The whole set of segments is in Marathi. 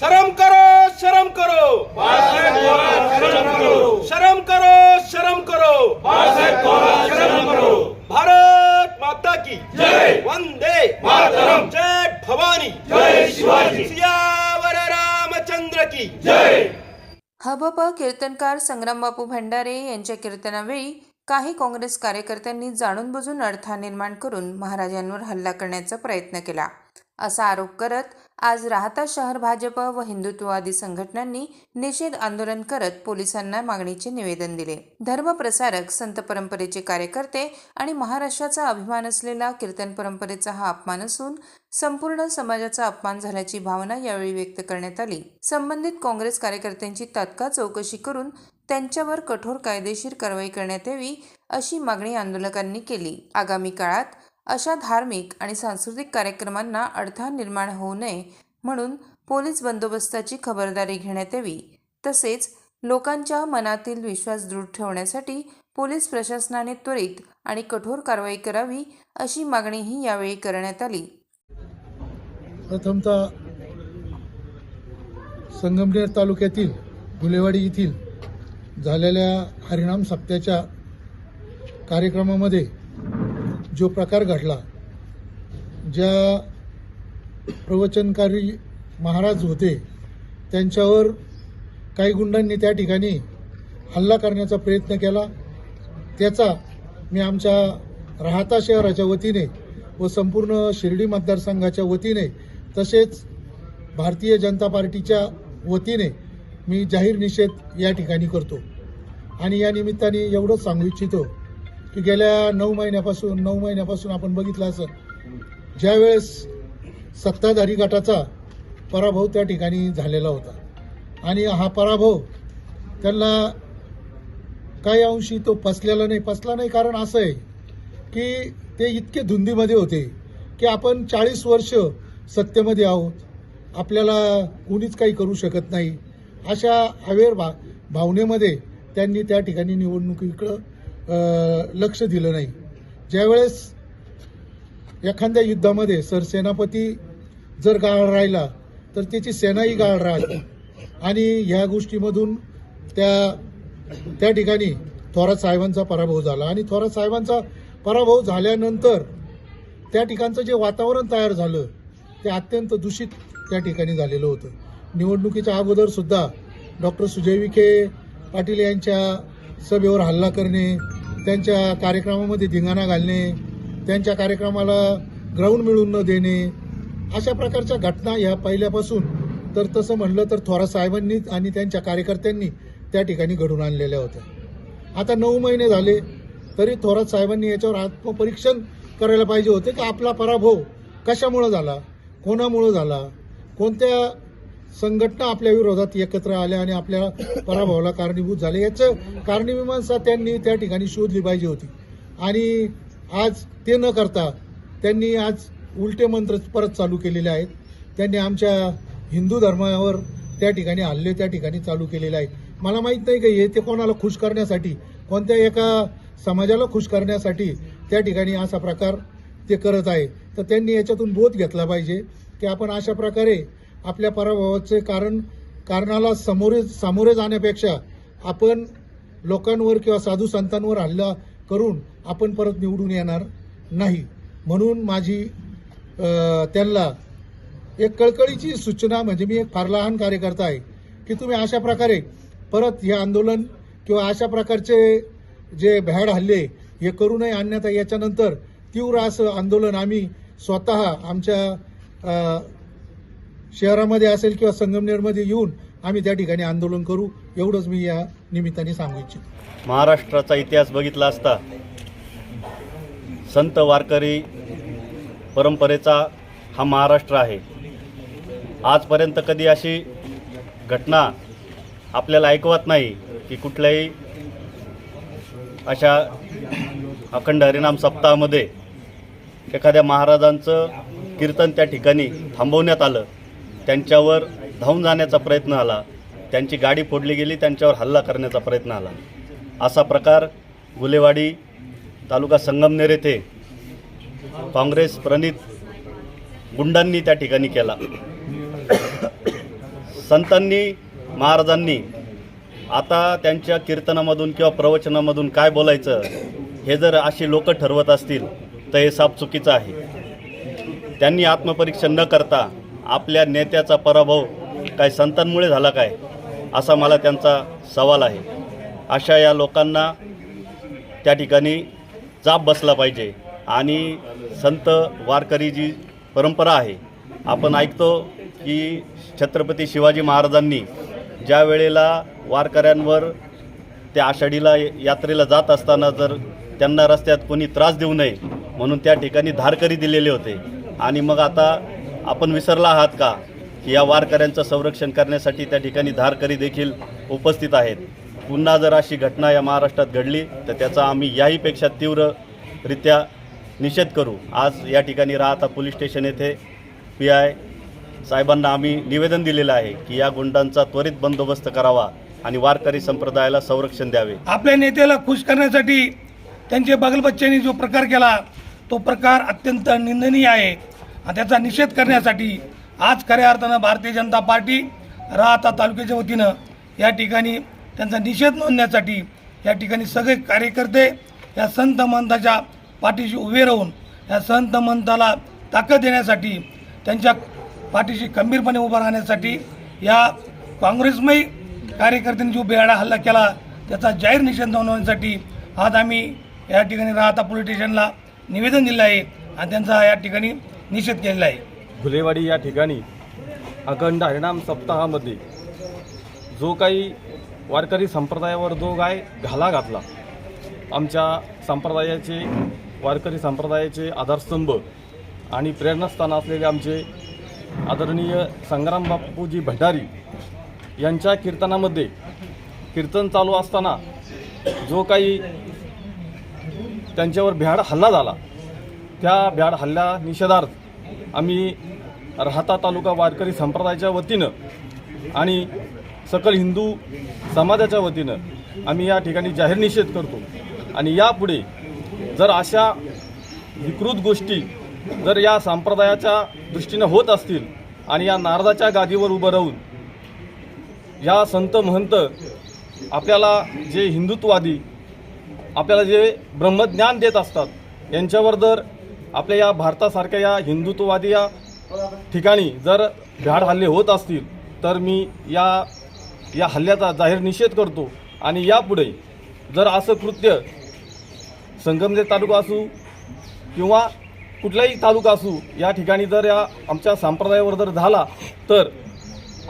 शर्म करो शर्म करो। शर्म करो शर्म करो। भारत माता की जय। वंदे मातरम। जय भवानी। जय शिवाजी। सियावर रामचंद्र की हबप कीर्तनकार संग्रामबापू भंडारे यांच्या कीर्तनावेळी काही काँग्रेस कार्यकर्त्यांनी जाणून बुजून अडथळा निर्माण करून महाराजांवर हल्ला करण्याचा प्रयत्न केला. असा आरोप करत आज राहता शहर भाजप व हिंदुत्ववादी संघटनांनी निषेध आंदोलन करत पोलिसांना मागणीचे निवेदन दिले. धर्मप्रसारक संत परंपरेचे कार्यकर्ते आणि महाराष्ट्राचा अभिमान असलेला कीर्तन परंपरेचा हा अपमान असून संपूर्ण समाजाचा अपमान झाल्याची भावना यावेळी व्यक्त करण्यात आली. संबंधित काँग्रेस कार्यकर्त्यांची तात्काळ चौकशी करून त्यांच्यावर कठोर कायदेशीर कारवाई करण्यात यावी अशी मागणी आंदोलकांनी केली. आगामी काळात अशा धार्मिक आणि सांस्कृतिक कार्यक्रमांना अडथळा निर्माण होऊ नये म्हणून पोलीस बंदोबस्ताची खबरदारी घेण्यात यावी. तसेच लोकांच्या मनातील विश्वास दृढ ठेवण्यासाठी पोलीस प्रशासनाने त्वरित आणि कठोर कारवाई करावी अशी मागणीही यावेळी करण्यात आली. प्रथमतः संगमनेर तालुक्यातील गुलेवाडी येथील झालेल्या हरिणाम सप्त्याच्या कार्यक्रमामध्ये जो प्रकार घडला ज्या प्रवचनकारी महाराज होते त्यांच्यावर काही गुंडांनी त्या ठिकाणी हल्ला करण्याचा प्रयत्न केला. त्याचा मी आमच्या राहता शहराच्या वतीने व संपूर्ण शिर्डी मतदारसंघाच्या वतीने तसेच भारतीय जनता पार्टीच्या वतीने मी जाहीर निषेध या ठिकाणी करतो. आणि या निमित्ताने एवढंच सांगू इच्छितो की गेल्या नऊ महिन्यापासून नऊ महिन्यापासून आपण बघितलं असं ज्यावेळेस सत्ताधारी गटाचा पराभव त्या ठिकाणी झालेला होता. आणि हा पराभव त्यांना काही अंशी तो पसलेला नाही पसला नाही. कारण असं आहे की ते इतके धुंदीमध्ये होते की आपण चाळीस वर्ष सत्तेमध्ये आहोत. आपल्याला कुणीच काही करू शकत नाही. अशा हवेर भा भावनेमध्ये त्यांनी त्या ठिकाणी निवडणुकीकडं लक्ष दिलं नाही. ज्यावेळेस एखाद्या युद्धामध्ये सरसेनापती जर गाळ राहिला तर त्याची सेनाही गाळ राहते. आणि ह्या गोष्टीमधून त्या त्या ठिकाणी थोरात साहेबांचा पराभव झाला. आणि थोरात साहेबांचा पराभव झाल्यानंतर त्या ठिकाणचं जे वातावरण तयार झालं ते अत्यंत दूषित त्या ठिकाणी झालेलं होतं. निवडणुकीच्या अगोदरसुद्धा डॉक्टर सुजय विखे पाटील यांच्या सभेवर हल्ला करणे त्यांच्या कार्यक्रमामध्ये धिंगाणा घालणे त्यांच्या कार्यक्रमाला ग्राउंड मिळून न देणे अशा प्रकारच्या घटना ह्या पहिल्यापासून. तर तसं म्हणलं तर थोरात साहेबांनी आणि त्यांच्या कार्यकर्त्यांनी त्या ठिकाणी घडून आणलेल्या होत्या. आता नऊ महिने झाले तरी थोरात साहेबांनी याच्यावर आत्मपरीक्षण करायला पाहिजे होते की आपला पराभव कशामुळं झाला कोणामुळं झाला कोणत्या संघटना आपल्या विरोधात एकत्र आल्या आणि आपल्या पराभवाला कारणीभूत झाले. याचं कारणीमीमांसा त्यांनी त्या ठिकाणी शोधली पाहिजे होती. आणि आज ते न करता त्यांनी आज उलटे मंत्र परत चालू केलेले आहेत. त्यांनी आमच्या हिंदू धर्मावर त्या ठिकाणी हल्ले त्या ठिकाणी चालू केलेले आहेत. मला माहीत नाही का हे ते कोणाला खुश करण्यासाठी कोणत्या एका समाजाला खुश करण्यासाठी त्या ठिकाणी असा प्रकार ते करत आहे. तर त्यांनी याच्यातून बोध घेतला पाहिजे की आपण अशा प्रकारे आपल्या पराभवाचे कारण कारणाला समोरे सामोरे जाण्यापेक्षा आपण लोकांवर किंवा साधू संतांवर हल्ला करून आपण परत निवडून येणार नाही. म्हणून माझी त्यांना एक कळकळीची सूचना म्हणजे मी एक फार लहान कार्यकर्ता आहे की तुम्ही अशा प्रकारे परत हे आंदोलन किंवा अशा प्रकारचे जे भ्याड हल्ले हे करू नये अन्यथा याच्यानंतर तीव्र असं आंदोलन आम्ही स्वतः आमच्या शहरामध्ये असेल किंवा संगमनेरमध्ये येऊन आम्ही त्या ठिकाणी आंदोलन करू एवढंच मी या निमित्ताने सांगू इच्छितो. महाराष्ट्राचा इतिहास बघितला असता संत वारकरी परंपरेचा हा महाराष्ट्र आहे. आजपर्यंत कधी अशी घटना आपल्याला ऐकवत नाही की कुठल्याही अशा अखंड हरिनाम सप्ताहामध्ये एखाद्या महाराजांचं कीर्तन त्या ठिकाणी थांबवण्यात आलं. त्यांच्यावर धावून जाण्याचा प्रयत्न आला. त्यांची गाडी फोडली गेली त्यांच्यावर हल्ला करण्याचा प्रयत्न आला. असा प्रकार गुलेवाडी तालुका संगमनेर येथे काँग्रेस प्रणित गुंडांनी त्या ठिकाणी केला. संतांनी महाराजांनी आता त्यांच्या कीर्तनामधून किंवा प्रवचनामधून काय बोलायचं हे जर अशी लोक ठरवत असतील तर हे साप चुकीचं आहे. त्यांनी आत्मपरीक्षण न करता आपल्या नेत्याचा पराभव काय संतांमुळे झाला काय असा मला त्यांचा सवाल आहे. अशा या लोकांना त्या ठिकाणी जाप बसला पाहिजे आणि संत वारकरी जी परंपरा आहे. आपण ऐकतो की छत्रपती शिवाजी महाराजांनी ज्या वेळेला वारकऱ्यांवर त्या आषाढीला यात्रेला जात असताना जर त्यांना रस्त्यात कोणी त्रास देऊ नये म्हणून त्या ठिकाणी धारकरी दिलेले होते. आणि मग आता आपण विसरला आहात का? की या वारकऱ्यांचं संरक्षण करण्यासाठी त्या ठिकाणी धारकरी देखील उपस्थित आहेत. पुन्हा जर अशी घटना या महाराष्ट्रात घडली तर त्याचा आम्ही याहीपेक्षा तीव्ररित्या निषेध करू. आज या ठिकाणी राहता पोलीस स्टेशन येथे पी आय साहेबांना आम्ही निवेदन दिलेलं आहे की या गुंडांचा त्वरित बंदोबस्त करावा आणि वारकरी संप्रदायाला संरक्षण द्यावे. आपल्या नेत्याला खुश करण्यासाठी त्यांचे बागलबच्च्यांनी जो प्रकार केला तो प्रकार अत्यंत निंदनीय आहे. त्याचा निषेध करण्यासाठी आज खऱ्या अर्थानं भारतीय जनता पार्टी राहता तालुक्याच्या वतीनं या ठिकाणी त्यांचा निषेध नोंदण्यासाठी या ठिकाणी सगळे कार्यकर्ते या संत मंताच्या पाठीशी उभे राहून या संत मंताला ताकद देण्यासाठी त्यांच्या पाठीशी खंबीरपणे उभं राहण्यासाठी या काँग्रेसमयी कार्यकर्त्यांनी जो बेहाडा हल्ला केला त्याचा जाहीर निषेध नोंदवण्यासाठी आज आम्ही या ठिकाणी राहता पोलीस स्टेशनला निवेदन दिलं आहे. आणि त्यांचा या ठिकाणी निषेध केलेला आहे. घुलेवाडी या ठिकाणी अखंड हरिणाम सप्ताहामध्ये जो काही वारकरी संप्रदायावर जो काय घाला घातला आमच्या संप्रदायाचे वारकरी संप्रदायाचे आधारस्तंभ आणि प्रेरणास्थान असलेले आमचे आदरणीय संग्राम बापूजी भंडारी यांच्या कीर्तनामध्ये कीर्तन चालू असताना जो काही त्यांच्यावर भ्याड हल्ला झाला त्या भ्याड हल्ला निषेधार्थ आम्ही राहता तालुका वारकरी संप्रदायाच्या वतीनं आणि सकल हिंदू समाजाच्या वतीनं आम्ही या ठिकाणी जाहीर निषेध करतो. आणि यापुढे जर अशा विकृत गोष्टी जर या संप्रदायाच्या दृष्टीनं होत असतील आणि या नारदाच्या गादीवर उभं राहून या संत महंत आपल्याला जे हिंदुत्ववादी आपल्याला जे ब्रह्मज्ञान देत असतात यांच्यावर जर आपल्या या भारतासारख्या या हिंदुत्ववादी या ठिकाणी जर भ्याड हल्ले होत असतील तर मी या या हल्ल्याचा जाहीर निषेध करतो. आणि यापुढे जर असं कृत्य संगमनेर तालुका असू किंवा कुठलाही तालुका असू या ठिकाणी जर या आमच्या संप्रदायावर जर झाला तर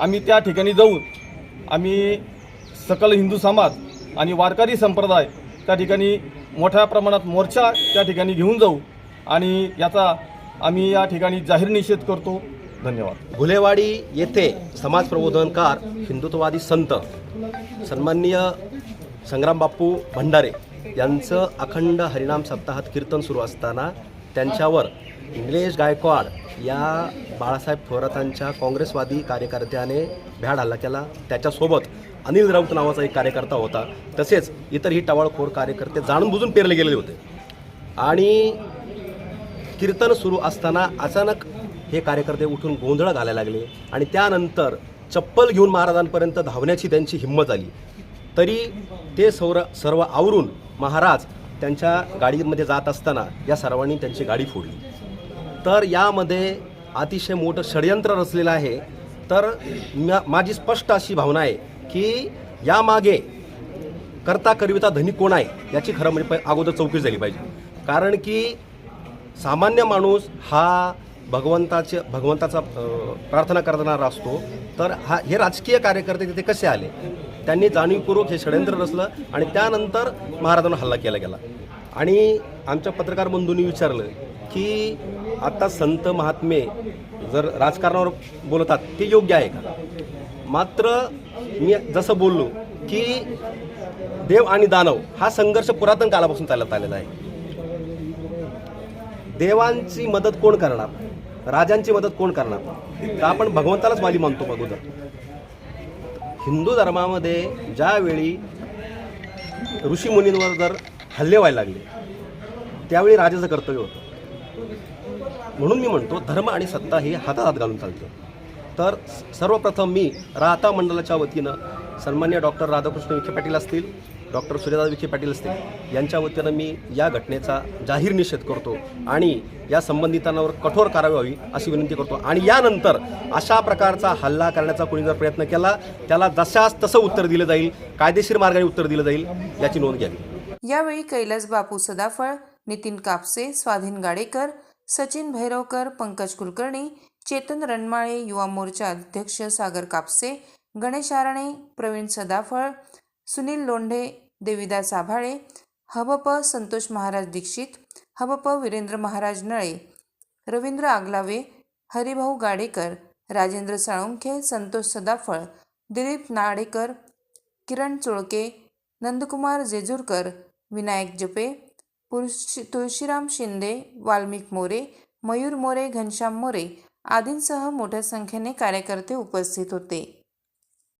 आम्ही त्या ठिकाणी जाऊन आम्ही सकल हिंदू समाज आणि वारकरी संप्रदाय त्या ठिकाणी मोठ्या प्रमाणात मोर्चा त्या ठिकाणी घेऊन जाऊ. आणि याचा आम्ही या ठिकाणी जाहीर निषेध करतो. धन्यवाद. घुलेवाडी येथे समाज प्रबोधनकार हिंदुत्ववादी संत सन्माननीय संग्राम बापू भंडारे यांचं अखंड हरिनाम सप्ताहात कीर्तन सुरू असताना त्यांच्यावर निलेश गायकवाड या बाळासाहेब थोरातांच्या काँग्रेसवादी कार्यकर्त्याने भ्याड हल्ला केला. त्याच्यासोबत अनिल राऊत नावाचा एक कार्यकर्ता होता. तसेच इतरही टवाळखोर कार्यकर्ते जाणून बुजून पेरले गेलेले होते. आणि कीर्तन सुरू असताना अचानक हे कार्यकर्ते उठून गोंधळ घालायला लागले आणि त्यानंतर चप्पल घेऊन महाराजांपर्यंत धावण्याची त्यांची हिंमत आली. तरी ते सौर सर्व आवरून महाराज त्यांच्या गाडीमध्ये जात असताना या सर्वांनी त्यांची गाडी फोडली. तर यामध्ये अतिशय मोठं षडयंत्र रचलेलं आहे. तर माझी स्पष्ट अशी भावना आहे की यामागे करता करविता धनी कोण आहे याची खरं म्हणजे अगोदर चौकशी झाली पाहिजे. कारण की सामान्य माणूस हा भगवंताचे भगवंताचा प्रार्थना करणारा असतो तर हा हे राजकीय कार्यकर्ते तिथे कसे आले? त्यांनी जाणीवपूर्वक हे षडयंत्र रचलं आणि त्यानंतर महाराजांना हल्ला केला गेला. आणि आमच्या पत्रकार बंधूंनी विचारलं की आत्ता संत महात्मे जर राजकारणावर बोलतात ते योग्य आहे का? मात्र मी जसं बोललो की देव आणि दानव हा संघर्ष पुरातन कालापासून चालत आलेला आहे. देवांची मदत कोण करणार? राजांची मदत कोण करणार? तर आपण भगवंतालाच वाली मानतो अगोदर हिंदू धर्मामध्ये ज्यावेळी ऋषीमुनींवर जर हल्ले व्हायला लागले त्यावेळी राजाचं कर्तव्य होतं. म्हणून मी म्हणतो धर्म आणि सत्ता ही हातात हात घालून चालतं. तर सर्वप्रथम मी राहता मंडळाच्या वतीनं सन्मान्य डॉक्टर राधाकृष्ण विखे पाटील असतील डॉक्टर सूर्यदास विखे पाटील असतील यांच्या वतीनं मी या घटनेचा जाहीर निषेध करतो आणि या संबंधितांवर कठोर कारवाई व्हावी अशी विनंती करतो. आणि यानंतर अशा प्रकारचा हल्ला करण्याचा कोणी जर प्रयत्न केला त्याला जशास तसं उत्तर दिलं जाईल कायदेशीर मार्गाने उत्तर दिलं जाईल याची नोंद घ्यावी. यावेळी कैलास बापू सदाफळ नितीन कापसे स्वाधीन गाडेकर सचिन भैरवकर पंकज कुलकर्णी चेतन रणमाळे युवा मोर्चा अध्यक्ष सागर कापसे गणेश आराणे प्रवीण सदाफळ सुनील लोंढे देविदास आभाळे हबप संतोष महाराज दीक्षित हबप वीरेंद्र महाराज नळे रवींद्र आगलावे हरिभाऊ गाडेकर राजेंद्र साळुंखे संतोष सदाफळ दिलीप नाडेकर किरण चोळके नंदकुमार जेजूरकर विनायक जपे पुरुष तुळशीराम शिंदे वाल्मिक मोरे मयूर मोरे घनश्याम मोरे आदींसह मोठ्या संख्येने कार्यकर्ते उपस्थित होते.